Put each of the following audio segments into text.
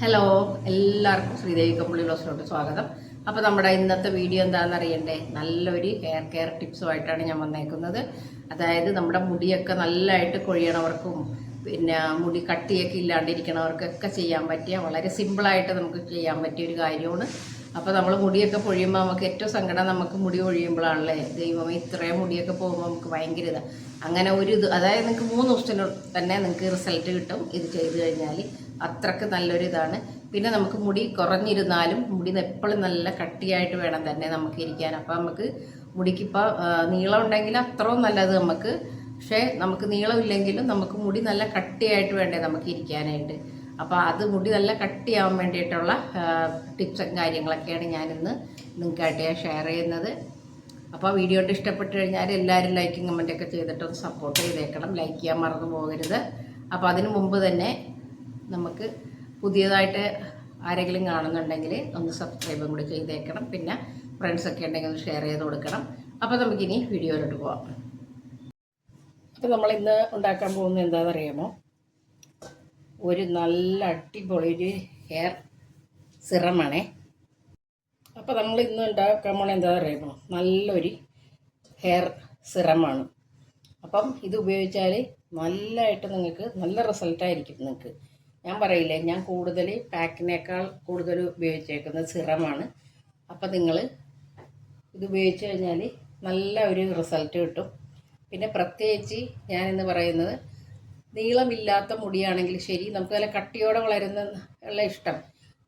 Hello എല്ലാവർക്കും ശ്രീദേവി കമ്പിളി ബ്ലോസിലോട്ട് സ്വാഗതം. അപ്പോൾ നമ്മുടെ ഇന്നത്തെ വീഡിയോ എന്താണെന്ന് അറിയണ്ടേ? നല്ലൊരു ഹെയർ കെയർ ടിപ്സുമായിട്ടാണ് ഞാൻ വന്നേക്കുന്നത്. അതായത് നമ്മുടെ മുടിയൊക്കെ നല്ലതായിട്ട് കൊഴിയണവർക്കും പിന്നെ മുടി കട്ടിയൊക്കെ ഇല്ലാണ്ടിരിക്കണവർക്കൊക്കെ ചെയ്യാൻ പറ്റിയ വളരെ സിമ്പിളായിട്ട് നമുക്ക് ചെയ്യാൻ പറ്റിയ ഒരു കാര്യമാണ്. അപ്പോൾ നമ്മൾ മുടിയൊക്കെ പൊഴിയുമ്പോൾ നമുക്ക് ഏറ്റവും സങ്കടം നമുക്ക് മുടി പൊഴിയുമ്പോഴാണല്ലേ ദൈവമേ ഇത്രയും മുടിയൊക്കെ പോകുമ്പോൾ നമുക്ക് ഭയങ്കര ഇതാണ് അങ്ങനെ ഒരു ഇത് അതായത് നിങ്ങൾക്ക് മൂന്ന് ദിവസത്തിന് തന്നെ നിങ്ങൾക്ക് റിസൾട്ട് കിട്ടും. ഇത് ചെയ്ത് കഴിഞ്ഞാൽ അത്രയ്ക്ക് നല്ലൊരു ഇതാണ് പിന്നെ നമുക്ക് മുടി കുറഞ്ഞിരുന്നാലും മുടി എപ്പോഴും നല്ല കട്ടിയായിട്ട് വേണം തന്നെ നമുക്ക് ഇരിക്കാൻ. അപ്പോൾ നമുക്ക് മുടിക്കിപ്പോൾ നീളം ഉണ്ടെങ്കിൽ അത്രയും നല്ലത് നമുക്ക്. പക്ഷേ നമുക്ക് നീളമില്ലെങ്കിലും നമുക്ക് മുടി നല്ല കട്ടിയായിട്ട് വേണ്ടേ നമുക്ക് ഇരിക്കാനായിട്ട്. അപ്പോൾ അത് മുടി നല്ല കട്ടിയാവാൻ വേണ്ടിയിട്ടുള്ള ടിപ്സും കാര്യങ്ങളൊക്കെയാണ് ഞാനിന്ന് നിങ്ങൾക്കായിട്ട് ഞാൻ ഷെയർ ചെയ്യുന്നത്. അപ്പോൾ വീഡിയോ ഇഷ്ടപ്പെട്ട് കഴിഞ്ഞാൽ എല്ലാവരും ലൈക്കും കമന്റൊക്കെ ചെയ്തിട്ടൊന്ന് സപ്പോർട്ട് ചെയ്തേക്കണം. ലൈക്ക് ചെയ്യാൻ മറന്നു പോകരുത്. അപ്പോൾ അതിനു മുമ്പ് തന്നെ നമുക്ക് പുതിയതായിട്ട് ആരെങ്കിലും കാണുന്നുണ്ടെങ്കിൽ ഒന്ന് സബ്സ്ക്രൈബും കൂടി ചെയ്തേക്കണം. പിന്നെ ഫ്രണ്ട്സൊക്കെ ഉണ്ടെങ്കിൽ ഒന്ന് ഷെയർ ചെയ്ത് കൊടുക്കണം. അപ്പോൾ നമുക്കിനി വീഡിയോയിലോട്ട് പോവാം. അപ്പോൾ നമ്മൾ ഇന്ന് ഉണ്ടാക്കാൻ പോകുന്നത് എന്താണെന്ന് അറിയാമോ ഒരു നല്ല അടിപൊളി ഒരു ഹെയർ സിറമാണേ. അപ്പോൾ നമ്മൾ ഇന്ന് ഉണ്ടാക്കാൻ പോണ എന്താണെന്ന് അറിയാമോ നല്ലൊരു ഹെയർ സിറമാണ്. അപ്പം ഇത് ഉപയോഗിച്ചാൽ നല്ലതായിട്ട് നിങ്ങൾക്ക് നല്ല റിസൾട്ടായിരിക്കും നിങ്ങൾക്ക്. ഞാൻ പറയില്ലേ ഞാൻ കൂടുതൽ പാക്കിനേക്കാൾ കൂടുതൽ ഉപയോഗിച്ചേക്കുന്നത് സിറമാണ്. അപ്പോൾ നിങ്ങൾ ഇത് ഉപയോഗിച്ച് കഴിഞ്ഞാൽ നല്ല ഒരു റിസൾട്ട് കിട്ടും. പിന്നെ പ്രത്യേകിച്ച് ഞാനെന്ന് പറയുന്നത് നീളമില്ലാത്ത മുടിയാണെങ്കിൽ ശരി നമുക്ക് നല്ല കട്ടിയോടെ വളരുന്ന ഉള്ള ഇഷ്ടം.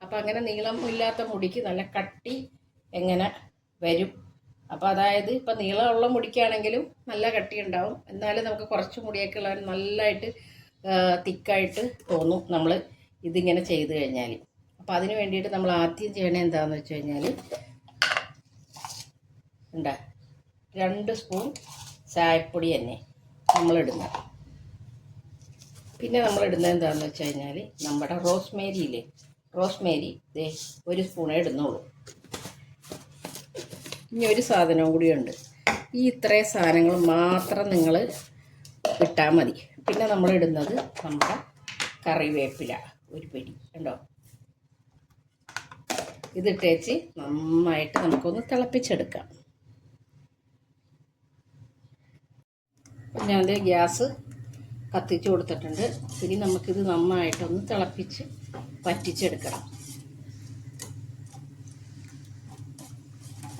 അപ്പോൾ അങ്ങനെ നീളമില്ലാത്ത മുടിക്ക് നല്ല കട്ടി എങ്ങനെ വരും. അപ്പോൾ അതായത് ഇപ്പം നീളമുള്ള മുടിക്കാണെങ്കിലും നല്ല കട്ടി ഉണ്ടാവും എന്നാലും നമുക്ക് കുറച്ച് മുടിയൊക്കെ ഉള്ളവർ നല്ലതായിട്ട് തിക്കായിട്ട് തോന്നും നമ്മൾ ഇതിങ്ങനെ ചെയ്ത് കഴിഞ്ഞാൽ അപ്പോൾ അതിന് വേണ്ടിയിട്ട് നമ്മൾ ആദ്യം ചെയ്യണേ എന്താണെന്ന് വെച്ച് കഴിഞ്ഞാൽ ഉണ്ടാ രണ്ട് സ്പൂൺ ചായപ്പൊടി തന്നെ നമ്മളിടുന്നത് പിന്നെ നമ്മൾ ഇടുന്നത് എന്താണെന്ന് വെച്ച് കഴിഞ്ഞാൽ നമ്മുടെ റോസ്മേരി ഇല്ലേ? റോസ്മേരി ദേ ഒരു സ്പൂണേ ഇടുന്നുള്ളൂ. ഇനി ഒരു സാധനവും കൂടിയുണ്ട് ഈ ഇത്രയും സാധനങ്ങൾ മാത്രം നിങ്ങൾ ഇട്ടാൽ മതി. പിന്നെ നമ്മൾ ഇടുന്നത് നമ്മുടെ കറിവേപ്പില ഒരു പിടി. ഉണ്ടോ ഇതിട്ടേച്ച് നന്നായിട്ട് നമുക്കൊന്ന് തിളപ്പിച്ചെടുക്കാം. ഞാൻ ഗ്യാസ് കത്തിച്ച് കൊടുത്തിട്ടുണ്ട്. ഇനി നമുക്കിത് നന്നായിട്ടൊന്ന് തിളപ്പിച്ച് പറ്റിച്ചെടുക്കണം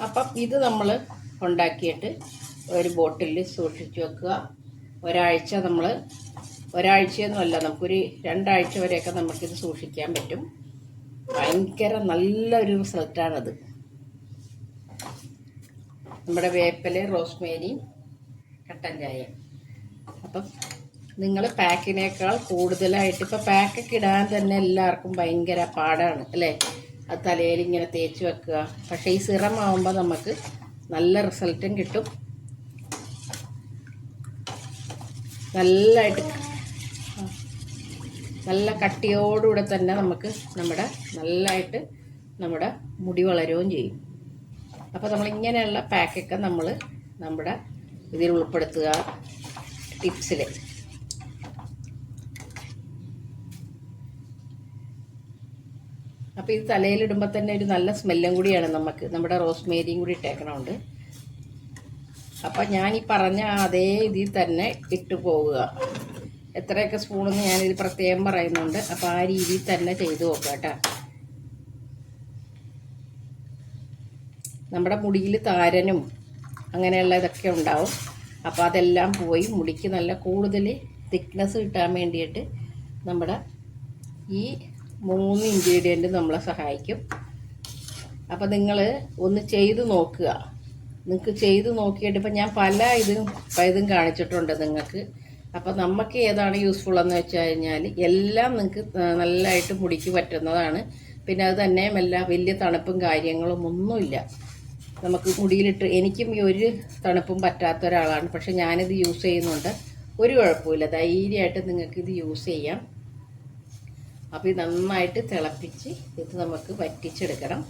അപ്പം ഇത് നമ്മൾ ഉണ്ടാക്കിയിട്ട് ഒരു ബോട്ടിലിൽ സൂക്ഷിച്ചു വെക്കുക. ഒരാഴ്ച നമ്മൾ ഒരാഴ്ചയൊന്നുമല്ല നമുക്കൊരു രണ്ടാഴ്ച വരെയൊക്കെ നമുക്കിത് സൂക്ഷിക്കാൻ പറ്റും. ഭയങ്കര നല്ലൊരു റിസൾട്ടാണത്. നമ്മുടെ വേപ്പൽ റോസ്മേരി കട്ടൻ ചായ. അപ്പം നിങ്ങൾ പാക്കിനേക്കാൾ കൂടുതലായിട്ട് ഇപ്പോൾ പാക്കൊക്കെ ഇടാൻ തന്നെ എല്ലാവർക്കും ഭയങ്കര പാടാണ് അല്ലേ? അത് തലയിൽ ഇങ്ങനെ തേച്ച് വെക്കുക. പക്ഷേ ഈ സിറം ആവുമ്പോൾ നമുക്ക് നല്ല റിസൾട്ടും കിട്ടും. നല്ലതായിട്ട് നല്ല കട്ടിയോടുകൂടെ തന്നെ നമുക്ക് നമ്മുടെ നല്ലതായിട്ട് നമ്മുടെ മുടി വളരുകയും ചെയ്യും. അപ്പോൾ നമ്മൾ ഇങ്ങനെയുള്ള പാക്കൊക്കെ നമ്മൾ നമ്മുടെ ഇതിൽ ഉൾപ്പെടുത്തുക ടിപ്സിൽ അപ്പോൾ ഇത് തലയിലിടുമ്പോൾ തന്നെ ഒരു നല്ല സ്മെല്ലും കൂടിയാണ് നമുക്ക്. നമ്മുടെ റോസ്മേരിയും കൂടി ഇട്ടേക്കണമുണ്ട് അപ്പം ഞാൻ ഈ പറഞ്ഞ അതേ ഇതിൽ തന്നെ ഇട്ട് പോവുക. എത്രയൊക്കെ സ്പൂണെന്ന് ഞാനിത് പ്രത്യേകം പറയുന്നുണ്ട്. അപ്പോൾ ആ രീതിയിൽ തന്നെ ചെയ്തു നോക്കുക കേട്ടോ. നമ്മുടെ മുടിയിൽ താരനും അങ്ങനെയുള്ള ഇതൊക്കെ ഉണ്ടാവും. അപ്പോൾ അതെല്ലാം പോയി മുടിക്ക് നല്ല കൂടുതൽ തിക്നെസ് കിട്ടാൻ വേണ്ടിയിട്ട് നമ്മുടെ ഈ മൂന്ന് ഇൻഗ്രീഡിയന്റ് നമ്മളെ സഹായിക്കും. അപ്പോൾ നിങ്ങൾ ഒന്ന് ചെയ്ത് നോക്കുക. നിങ്ങൾക്ക് ചെയ്ത് നോക്കിയിട്ട് ഇപ്പം ഞാൻ പല ഇതും ഇതും കാണിച്ചിട്ടുണ്ട് നിങ്ങൾക്ക് അപ്പോൾ നമുക്ക് ഏതാണ് യൂസ്ഫുൾ എന്ന് വെച്ച് കഴിഞ്ഞാൽ എല്ലാം നിങ്ങൾക്ക് നല്ലതായിട്ട് മുടിക്ക് പറ്റുന്നതാണ്. പിന്നെ അത് തന്നെയുമല്ല വലിയ തണുപ്പും കാര്യങ്ങളും ഒന്നുമില്ല. നമുക്ക് മുടിയിലിട്ട് എനിക്കും ഈ ഒരു തണുപ്പും പറ്റാത്ത ഒരാളാണ്. പക്ഷെ ഞാനിത് യൂസ് ചെയ്യുന്നുണ്ട്. ഒരു കുഴപ്പമില്ല ധൈര്യമായിട്ട് നിങ്ങൾക്ക് ഇത് യൂസ് ചെയ്യാം. അപ്പോൾ ഇത് നന്നായിട്ട് തിളപ്പിച്ച് ഇത് നമുക്ക് വറ്റിച്ചെടുക്കണം.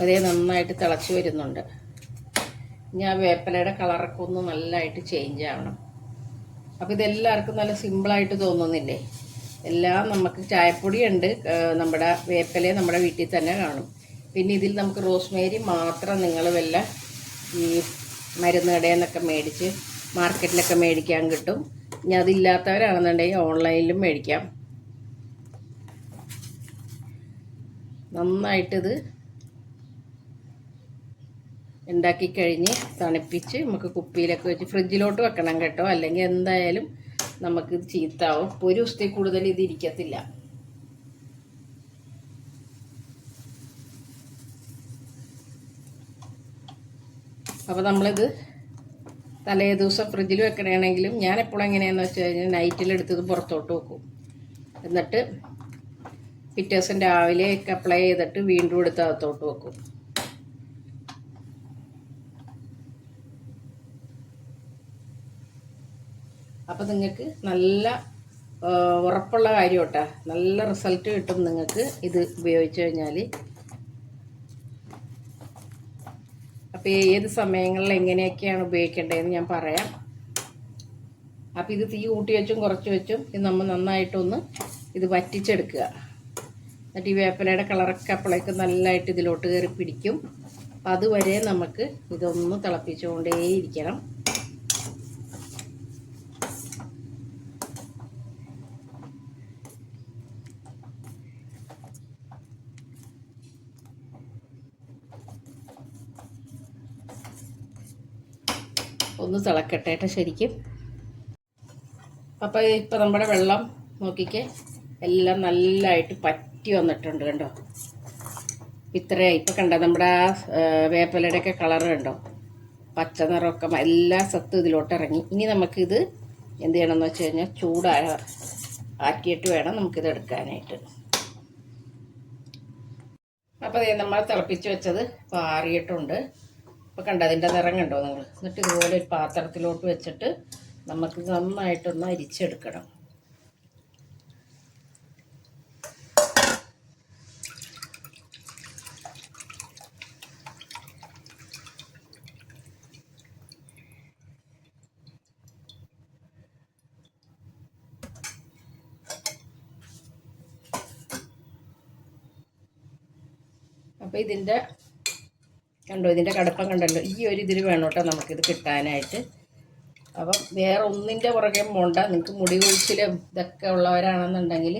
അതേ നന്നായിട്ട് തിളച്ച് വരുന്നുണ്ട്. ഇനി ആ വേപ്പലയുടെ കളറൊക്കെ ഒന്ന് നല്ലതായിട്ട് ചേഞ്ച് ആവണം. അപ്പോൾ ഇതെല്ലാവർക്കും നല്ല സിമ്പിളായിട്ട് തോന്നുന്നില്ലേ? എല്ലാം നമുക്ക് ചായപ്പൊടി ഉണ്ട് നമ്മുടെ വേപ്പല നമ്മുടെ വീട്ടിൽ തന്നെ കാണും. പിന്നെ ഇതിൽ നമുക്ക് റോസ്മേരി മാത്രം നിങ്ങൾ വല്ല ഈ മരുന്ന് കടയിൽ നിന്നൊക്കെ മേടിച്ച് മാർക്കറ്റിലൊക്കെ മേടിക്കാൻ കിട്ടും. ഇനി അതില്ലാത്തവരാണെന്നുണ്ടെങ്കിൽ ഓൺലൈനിലും മേടിക്കാം. നന്നായിട്ടിത് ഉണ്ടാക്കി കഴിഞ്ഞ് തണുപ്പിച്ച് നമുക്ക് കുപ്പിയിലൊക്കെ വെച്ച് ഫ്രിഡ്ജിലോട്ട് വെക്കണം കേട്ടോ. അല്ലെങ്കിൽ എന്തായാലും നമുക്ക് ചീത്താവും. ഇപ്പോൾ ഒരു ദിവസത്തിൽ കൂടുതൽ ഇത് ഇരിക്കത്തില്ല. അപ്പോൾ നമ്മളിത് തലേ ദിവസം ഫ്രിഡ്ജിൽ വെക്കണമെങ്കിലും ഞാൻ എപ്പോഴും എങ്ങനെയാണെന്ന് വെച്ച് കഴിഞ്ഞാൽ നൈറ്റിലെടുത്തത് പുറത്തോട്ട് വെക്കും. എന്നിട്ട് പിറ്റേ ദിവസം രാവിലെ അപ്ലൈ ചെയ്തിട്ട് വീണ്ടും എടുത്ത് അകത്തോട്ട് വെക്കും. അപ്പോൾ നിങ്ങൾക്ക് നല്ല ഉറപ്പുള്ള കാര്യം കേട്ടോ നല്ല റിസൾട്ട് കിട്ടും നിങ്ങൾക്ക് ഇത് ഉപയോഗിച്ച് കഴിഞ്ഞാൽ അപ്പോൾ ഏത് സമയങ്ങളിൽ എങ്ങനെയൊക്കെയാണ് ഉപയോഗിക്കേണ്ടതെന്ന് ഞാൻ പറയാം. അപ്പോൾ ഇത് തീ കൂട്ടി വെച്ചും കുറച്ച് വെച്ചും ഇത് നമ്മൾ നന്നായിട്ടൊന്ന് ഇത് വറ്റിച്ചെടുക്കുക. എന്നിട്ട് ഈ വേപ്പിലയുടെ കളറൊക്കെ അപ്പോഴേക്ക് നല്ലതായിട്ട് ഇതിലോട്ട് കയറി പിടിക്കും. അതുവരെ നമുക്ക് ഇതൊന്ന് തിളപ്പിച്ചുകൊണ്ടേയിരിക്കണം ഒന്ന് തിളക്കട്ടെ കേട്ടോ ശരിക്കും. അപ്പോൾ ഇപ്പോൾ നമ്മുടെ വെള്ളം നോക്കിക്കേ എല്ലാം നല്ലതായിട്ട് പറ്റി വന്നിട്ടുണ്ട് കണ്ടോ? ഇത്രയായി ഇപ്പോൾ കണ്ടോ നമ്മുടെ ആ വേപ്പലയുടെ ഒക്കെ കളറ് കണ്ടോ? പച്ച നിറമൊക്കെ എല്ലാ സത്തും ഇതിലോട്ട് ഇറങ്ങി. ഇനി നമുക്കിത് എന്ത് ചെയ്യണമെന്ന് വെച്ച് കഴിഞ്ഞാൽ ചൂടാ ആക്കിയിട്ട് വേണം നമുക്കിത് എടുക്കാനായിട്ട്. അപ്പോൾ നമ്മൾ തിളപ്പിച്ച് വെച്ചത് പാറിയിട്ടുണ്ട് അപ്പോൾ കണ്ടോ അതിന്റെ നിറം കണ്ടോ നിങ്ങൾ? എന്നിട്ട് ഇതുപോലെ ഒരു പാത്രത്തിലോട്ട് വെച്ചിട്ട് നമുക്ക് നന്നായിട്ടൊന്ന് അരിച്ചെടുക്കണം. അപ്പോൾ ഇതിന്റെ കണ്ടോ ഇതിന്റെ കടുപ്പം കണ്ടല്ലോ. ഈ ഒരു ഇതിൽ വേണം കേട്ടോ നമുക്കിത് കിട്ടാനായിട്ട്. അപ്പം വേറെ ഒന്നിന്റെ പുറകെ പോണ്ട. നിങ്ങൾക്ക് മുടി കൊഴിച്ചിലും ഇതൊക്കെ ഉള്ളവരാണെന്നുണ്ടെങ്കിൽ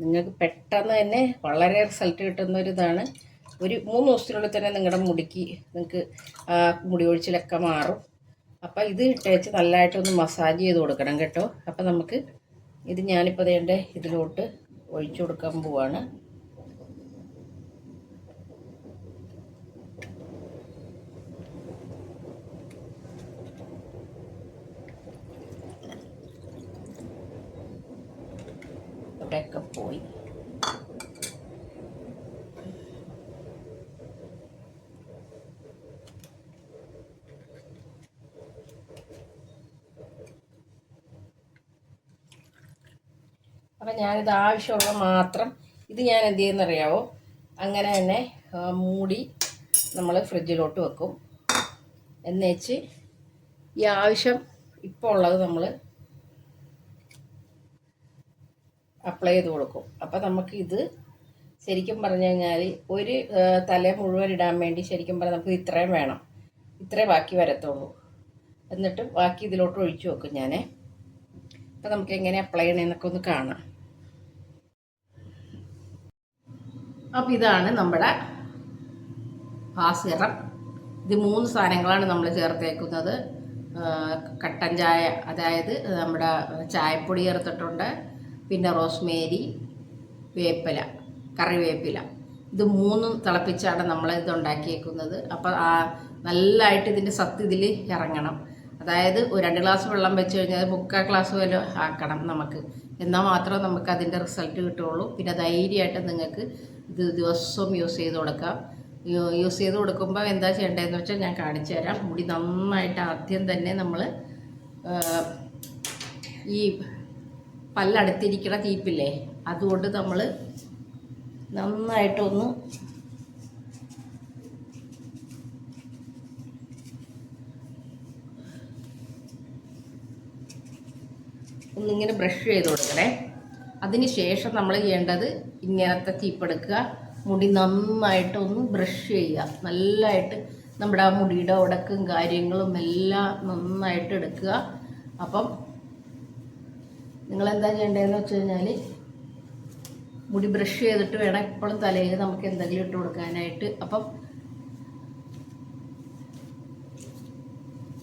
നിങ്ങൾക്ക് പെട്ടെന്ന് തന്നെ വളരെ റിസൾട്ട് കിട്ടുന്ന ഒരു ഇതാണ് ഒരു മൂന്ന് ദിവസത്തിനുള്ളിൽ തന്നെ നിങ്ങളുടെ മുടിക്ക് നിങ്ങൾക്ക് ആ മുടി ഒഴിച്ചിലൊക്കെ മാറും. അപ്പോൾ ഇത് ഇട്ടേച്ച് നല്ലതായിട്ടൊന്ന് മസാജ് ചെയ്ത് കൊടുക്കണം കേട്ടോ. അപ്പം നമുക്ക് ഇത് ഞാനിപ്പോൾ അതേണ്ട ഇതിലോട്ട് ഒഴിച്ചു കൊടുക്കാൻ പോവാണ്. ഇവിടെയൊക്കെ പോയി. അപ്പം ഞാനിത് ആവശ്യമുള്ള മാത്രം ഇത് ഞാൻ എന്ത് ചെയ്യുന്നറിയാവോ? അങ്ങനെ തന്നെ മൂടി നമ്മൾ ഫ്രിഡ്ജിലോട്ട് വെക്കും. എന്നുവെച്ച് ഈ ആവശ്യം ഇപ്പോൾ ഉള്ളത് നമ്മൾ അപ്ലൈ ചെയ്ത് കൊടുക്കും. അപ്പോൾ നമുക്ക് ഇത് ശരിക്കും പറഞ്ഞു കഴിഞ്ഞാൽ ഒരു തല മുഴുവൻ ഇടാൻ വേണ്ടി ശരിക്കും പറഞ്ഞാൽ നമുക്ക് ഇത്രയും വേണം. ഇത്രേ ബാക്കി വരത്തുള്ളൂ. എന്നിട്ട് ബാക്കി ഇതിലോട്ട് ഒഴിച്ചു വെക്കും ഞാൻ അപ്പം നമുക്ക് എങ്ങനെ അപ്ലൈ ചെയ്യണമെന്നൊക്കെ ഒന്ന് കാണാം. അപ്പം ഇതാണ് നമ്മുടെ സിറം ഇത് മൂന്ന് സാധനങ്ങളാണ് നമ്മൾ ചേർത്തേക്കുന്നത്. കട്ടൻ ചായ അതായത് നമ്മുടെ ചായപ്പൊടി ചേർത്തിട്ടുണ്ട്. പിന്നെ റോസ്മേരി വേപ്പില കറിവേപ്പില. ഇത് മൂന്നും തിളപ്പിച്ചാണ് നമ്മൾ ഇത് ഉണ്ടാക്കിയേക്കുന്നത്. അപ്പോൾ ആ നല്ലതായിട്ട് ഇതിന്റെ സത്ത് ഇതിൽ ഇറങ്ങണം. അതായത് ഒരു രണ്ട് ഗ്ലാസ് വെള്ളം വെച്ച് കഴിഞ്ഞാൽ മുക്കാൽ ഗ്ലാസ് വരെ ആക്കണം നമുക്ക്. എന്നാൽ മാത്രമേ നമുക്ക് അതിന്റെ റിസൾട്ട് കിട്ടുള്ളൂ പിന്നെ ധൈര്യമായിട്ട് നിങ്ങൾക്ക് ഇത് ദിവസവും യൂസ് ചെയ്ത് കൊടുക്കാം. യൂസ് ചെയ്ത് കൊടുക്കുമ്പോൾ എന്താ ചെയ്യേണ്ടതെന്ന് വെച്ചാൽ ഞാൻ കാണിച്ചു തരാം. മുടി നന്നായിട്ട് ആദ്യം തന്നെ നമ്മൾ ഈ പല്ലടുത്തിരിക്കണ തീപ്പില്ലേ? അതുകൊണ്ട് നമ്മൾ നന്നായിട്ടൊന്ന് ഒന്നിങ്ങനെ ബ്രഷ് ചെയ്ത് കൊടുക്കണേ. അതിന് ശേഷം നമ്മൾ ചെയ്യേണ്ടത് ഇങ്ങനത്തെ തീപ്പെടുക്കുക. മുടി നന്നായിട്ട് ഒന്ന് ബ്രഷ് ചെയ്യുക. നല്ലതായിട്ട് നമ്മുടെ ആ മുടിയുടെ ഉടക്കും കാര്യങ്ങളും എല്ലാം നന്നായിട്ട് എടുക്കുക. അപ്പം നിങ്ങളെന്താ ചെയ്യേണ്ടതെന്ന് വെച്ച് കഴിഞ്ഞാൽ മുടി ബ്രഷ് ചെയ്തിട്ട് വേണം എപ്പോഴും തലയിൽ നമുക്ക് എന്തെങ്കിലും ഇട്ട് കൊടുക്കാനായിട്ട്. അപ്പം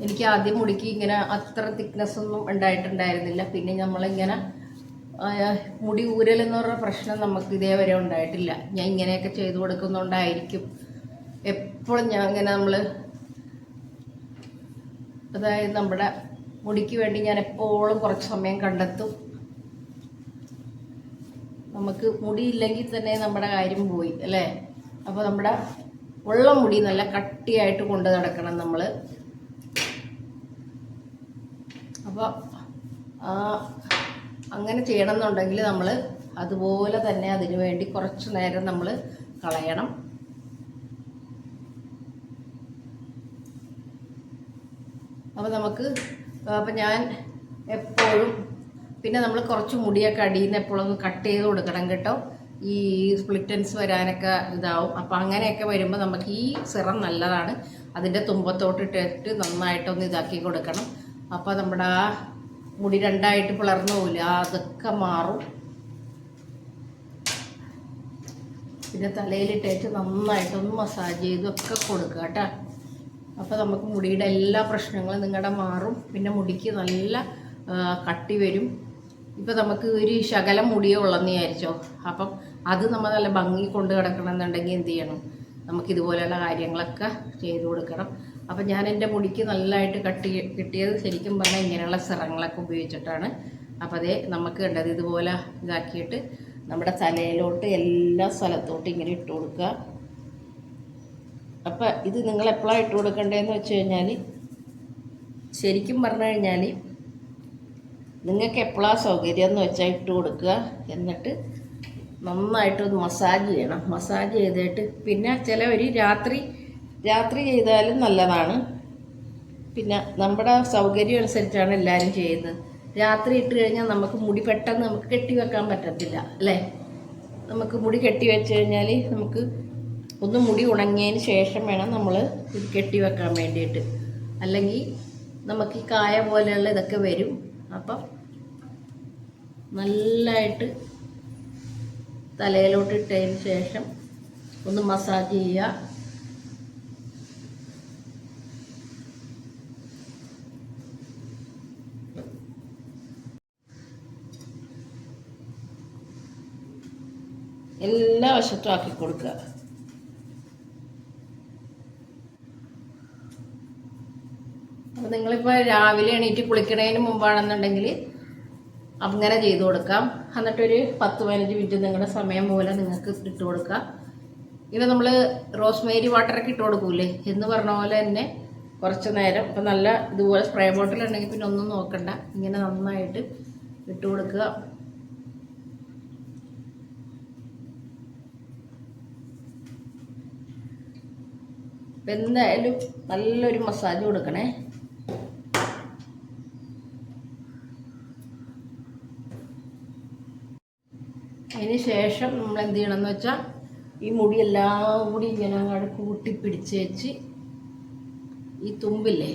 എനിക്ക് ആദ്യം മുടിക്ക് ഇങ്ങനെ അത്ര തിക്നെസ് ഒന്നും ഉണ്ടായിട്ടുണ്ടായിരുന്നില്ല. പിന്നെ നമ്മളിങ്ങനെ മുടി ഊരൽ എന്ന് പറഞ്ഞ പ്രശ്നം നമുക്ക് ഇതേവരെ ഉണ്ടായിട്ടില്ല. ഞാൻ ഇങ്ങനെയൊക്കെ ചെയ്തു കൊടുക്കുന്നുണ്ടായിരിക്കും എപ്പോഴും ഞാൻ ഇങ്ങനെ നമ്മൾ അതായത് നമ്മുടെ മുടിക്ക് വേണ്ടി ഞാൻ എപ്പോഴും കുറച്ച് സമയം കണ്ടെത്തും. നമുക്ക് മുടി ഇല്ലെങ്കിൽ തന്നെ നമ്മുടെ കാര്യം പോയി അല്ലേ? അപ്പോൾ നമ്മുടെ ഉള്ള മുടി നല്ല കട്ടിയായിട്ട് കൊണ്ട് നടക്കണം നമ്മൾ അപ്പോൾ അങ്ങനെ ചെയ്യണം എന്നുണ്ടെങ്കിൽ നമ്മൾ അതുപോലെ തന്നെ അതിനു വേണ്ടി കുറച്ച് നേരം നമ്മൾ കളയണം. അപ്പോൾ നമുക്ക് അപ്പോൾ ഞാൻ എപ്പോഴും പിന്നെ നമ്മൾ കുറച്ച് മുടിയൊക്കെ അടിയിൽ നിന്ന് എപ്പോഴും ഒന്ന് കട്ട് ചെയ്ത് കൊടുക്കണം കേട്ടോ. ഈ സ്പ്ലിറ്റൻസ് വരാനൊക്കെ ഇതാവും. അപ്പം അങ്ങനെയൊക്കെ വരുമ്പോൾ നമുക്ക് ഈ സിറം നല്ലതാണ്. അതിന്റെ തുമ്പത്തോട്ടിട്ടിട്ട് നന്നായിട്ടൊന്ന് ഇതാക്കി കൊടുക്കണം. അപ്പോൾ നമ്മുടെ ആ മുടി രണ്ടായിട്ട് പിളർന്നു പോകില്ല അതൊക്കെ മാറും. പിന്നെ തലയിലിട്ടേച്ച് നന്നായിട്ടൊന്ന് മസാജ് ചെയ്തൊക്കെ കൊടുക്കുക കേട്ടോ. അപ്പോൾ നമുക്ക് മുടിയുടെ എല്ലാ പ്രശ്നങ്ങളും നിങ്ങളുടെ മാറും. പിന്നെ മുടിക്ക് നല്ല കട്ടി വരും. ഇപ്പം നമുക്ക് ഒരു ശകലം മുടിയേ ഉള്ളെന്ന് വിചാരിച്ചോ. അപ്പം അത് നമ്മൾ നല്ല ഭംഗി കൊണ്ട് കിടക്കണമെന്നുണ്ടെങ്കിൽ എന്ത് ചെയ്യണം? നമുക്കിതുപോലെയുള്ള കാര്യങ്ങളൊക്കെ ചെയ്തു കൊടുക്കണം. അപ്പം ഞാൻ എന്റെ മുടിക്ക് നല്ലതായിട്ട് കട്ടി കിട്ടിയത് ശരിക്കും പറഞ്ഞാൽ ഇങ്ങനെയുള്ള സിറങ്ങളൊക്കെ ഉപയോഗിച്ചിട്ടാണ്. അപ്പം അതേ നമുക്ക് കണ്ടത് ഇതുപോലെ ഇതാക്കിയിട്ട് നമ്മുടെ തലയിലോട്ട് എല്ലാ സ്ഥലത്തോട്ടും ഇങ്ങനെ ഇട്ട് കൊടുക്കുക. അപ്പം ഇത് നിങ്ങൾ എപ്പോഴാണ് ഇട്ട് കൊടുക്കേണ്ടതെന്ന് വെച്ച് കഴിഞ്ഞാൽ ശരിക്കും പറഞ്ഞു കഴിഞ്ഞാൽ നിങ്ങൾക്ക് എപ്പോഴാണ് സൗകര്യം എന്ന് വെച്ചാൽ ഇട്ട് കൊടുക്കുക. എന്നിട്ട് നന്നായിട്ട് ഒന്ന് മസാജ് ചെയ്യണം. മസാജ് ചെയ്തിട്ട് പിന്നെ ചില ഒരു രാത്രി രാത്രി ചെയ്താലും നല്ലതാണ്. പിന്നെ നമ്മുടെ സൗകര്യം അനുസരിച്ചാണ് എല്ലാവരും ചെയ്യുന്നത്. രാത്രി ഇട്ട് കഴിഞ്ഞാൽ നമുക്ക് മുടി പെട്ടെന്ന് നമുക്ക് കെട്ടി വെക്കാൻ പറ്റത്തില്ല അല്ലേ? നമുക്ക് മുടി കെട്ടി വെച്ച് കഴിഞ്ഞാൽ നമുക്ക് ഒന്ന് മുടി ഉണങ്ങിയതിന് ശേഷം വേണം നമ്മൾ ഇത് കെട്ടി വെക്കാൻ വേണ്ടിയിട്ട്. അല്ലെങ്കിൽ നമുക്ക് ഈ കായ പോലെയുള്ള ഇതൊക്കെ വരും. അപ്പം നല്ലതായിട്ട് തലയിലോട്ട് ഇട്ടതിന് ശേഷം ഒന്ന് മസാജ് ചെയ്യുക. എല്ലാ വശത്തും ആക്കി കൊടുക്കുക. നിങ്ങളിപ്പോൾ രാവിലെ എണീറ്റ് കുളിക്കണതിന് മുമ്പാണെന്നുണ്ടെങ്കിൽ അങ്ങനെ ചെയ്തു കൊടുക്കാം. എന്നിട്ടൊരു പത്ത് പതിനഞ്ച് മിനിറ്റ് നിങ്ങളുടെ സമയം പോലെ നിങ്ങൾക്ക് ഇട്ട് കൊടുക്കാം. ഇത് നമ്മൾ റോസ്മേരി വാട്ടറൊക്കെ ഇട്ട് കൊടുക്കൂലേ? എന്ന് പറഞ്ഞ പോലെ തന്നെ കുറച്ച് നേരം ഇപ്പം നല്ല ഇതുപോലെ സ്പ്രേ ബോട്ടിൽ ഉണ്ടെങ്കിൽ പിന്നെ ഒന്നും നോക്കണ്ട. ഇങ്ങനെ നന്നായിട്ട് ഇട്ട് കൊടുക്കുക. എന്തായാലും നല്ലൊരു മസാജ് കൊടുക്കണേ. അതിന് ശേഷം നമ്മൾ എന്ത് ചെയ്യണമെന്ന് വെച്ചാൽ ഈ മുടി എല്ലാം കൂടി ഇങ്ങനെ അങ്ങോട്ട് കൂട്ടി പിടിച്ച് വെച്ച് ഈ തുമ്പില്ലേ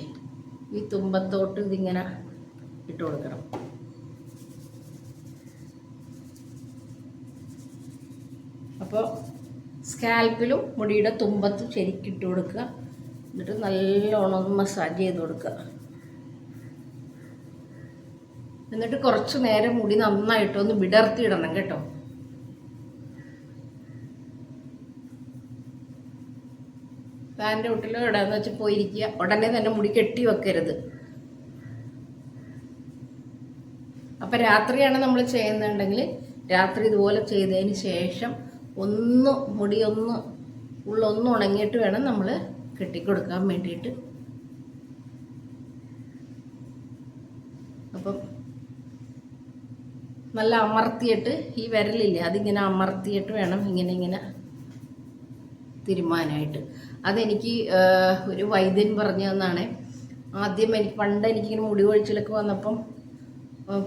ഈ തുമ്പത്തോട്ട് ഇതിങ്ങനെ ഇട്ട് കൊടുക്കണം. അപ്പോൾ സ്കാൽപ്പിലും മുടിയുടെ തുമ്പത്തും ശരിക്കിട്ട് കൊടുക്കുക. എന്നിട്ട് നല്ലോണം മസാജ് ചെയ്ത് കൊടുക്കുക. എന്നിട്ട് കുറച്ച് നേരം മുടി നന്നായിട്ടൊന്ന് വിടർത്തിയിടണം കേട്ടോ. ഫാന്റെ വീട്ടിലോ ഇടാന്ന് വെച്ച് പോയിരിക്കുക. ഉടനെ തന്നെ മുടി കെട്ടി വെക്കരുത്. അപ്പം രാത്രിയാണ് നമ്മൾ ചെയ്യുന്നുണ്ടെങ്കിൽ രാത്രി ഇതുപോലെ ചെയ്തതിന് ശേഷം ഒന്ന് മുടി ഒന്ന് ഉള്ളൊന്ന് ഉണങ്ങിയിട്ട് വേണം നമ്മൾ കെട്ടിക്കൊടുക്കാൻ വേണ്ടിയിട്ട്. അപ്പം നല്ല അമർത്തിയിട്ട് ഈ വിരലില്ലേ അതിങ്ങനെ അമർത്തിയിട്ട് വേണം ഇങ്ങനെ ഇങ്ങനെ തീരുമാനമായിട്ട് അതെനിക്ക് ഒരു വൈദ്യൻ പറഞ്ഞു തന്നാണ് ആദ്യം എനിക്ക് പണ്ട് എനിക്കിങ്ങനെ മുടി കൊഴിച്ചിലൊക്കെ വന്നപ്പം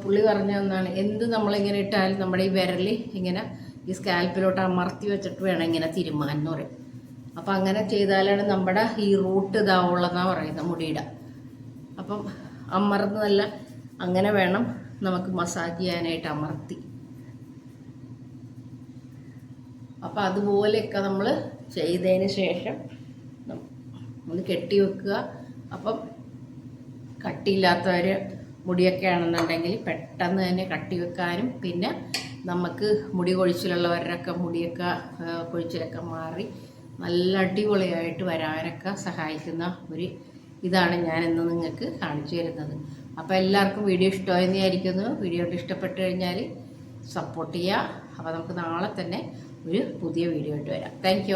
പുള്ളി പറഞ്ഞു തന്നാണ് എന്ത് നമ്മളിങ്ങനെ ഇട്ടാലും നമ്മുടെ ഈ വിരൽ ഇങ്ങനെ ഈ സ്കാൽപ്പിലോട്ട് അമർത്തി വെച്ചിട്ട് വേണം ഇങ്ങനെ തിരുമാൻ എന്ന് പറയും. അപ്പം അങ്ങനെ ചെയ്താലാണ് നമ്മുടെ ഈ റൂട്ട് ഇതാവുള്ളതെന്നാണ് പറയുന്നത് മുടിയുടെ. അപ്പം അമർന്ന് നല്ല അങ്ങനെ വേണം നമുക്ക് മസാജ് ചെയ്യാനായിട്ട് അമർത്തി. അപ്പം അതുപോലെയൊക്കെ നമ്മൾ ചെയ്തതിന് ശേഷം ഒന്ന് കെട്ടി വെക്കുക. അപ്പം കട്ടിയില്ലാത്തവർ മുടിയൊക്കെ ആണെന്നുണ്ടെങ്കിൽ പെട്ടെന്ന് തന്നെ കട്ടി വെക്കാനും പിന്നെ നമുക്ക് മുടി കൊഴിച്ചിലുള്ളവരുടെയൊക്കെ മുടിയൊക്കെ കൊഴിച്ചിലൊക്കെ മാറി നല്ല അടിപൊളിയായിട്ട് വരാനൊക്കെ സഹായിക്കുന്ന ഒരു ഇതാണ് ഞാൻ ഇന്ന് നിങ്ങൾക്ക് കാണിച്ചു തരുന്നത്. അപ്പോൾ എല്ലാവർക്കും വീഡിയോ ഇഷ്ടമായെന്ന് വിചാരിക്കുന്നു. വീഡിയോ ഇഷ്ടപ്പെട്ടു കഴിഞ്ഞാൽ സപ്പോർട്ട് ചെയ്യുക. അപ്പോൾ നമുക്ക് നാളെ തന്നെ ഒരു പുതിയ വീഡിയോ ആയിട്ട് വരാം. താങ്ക്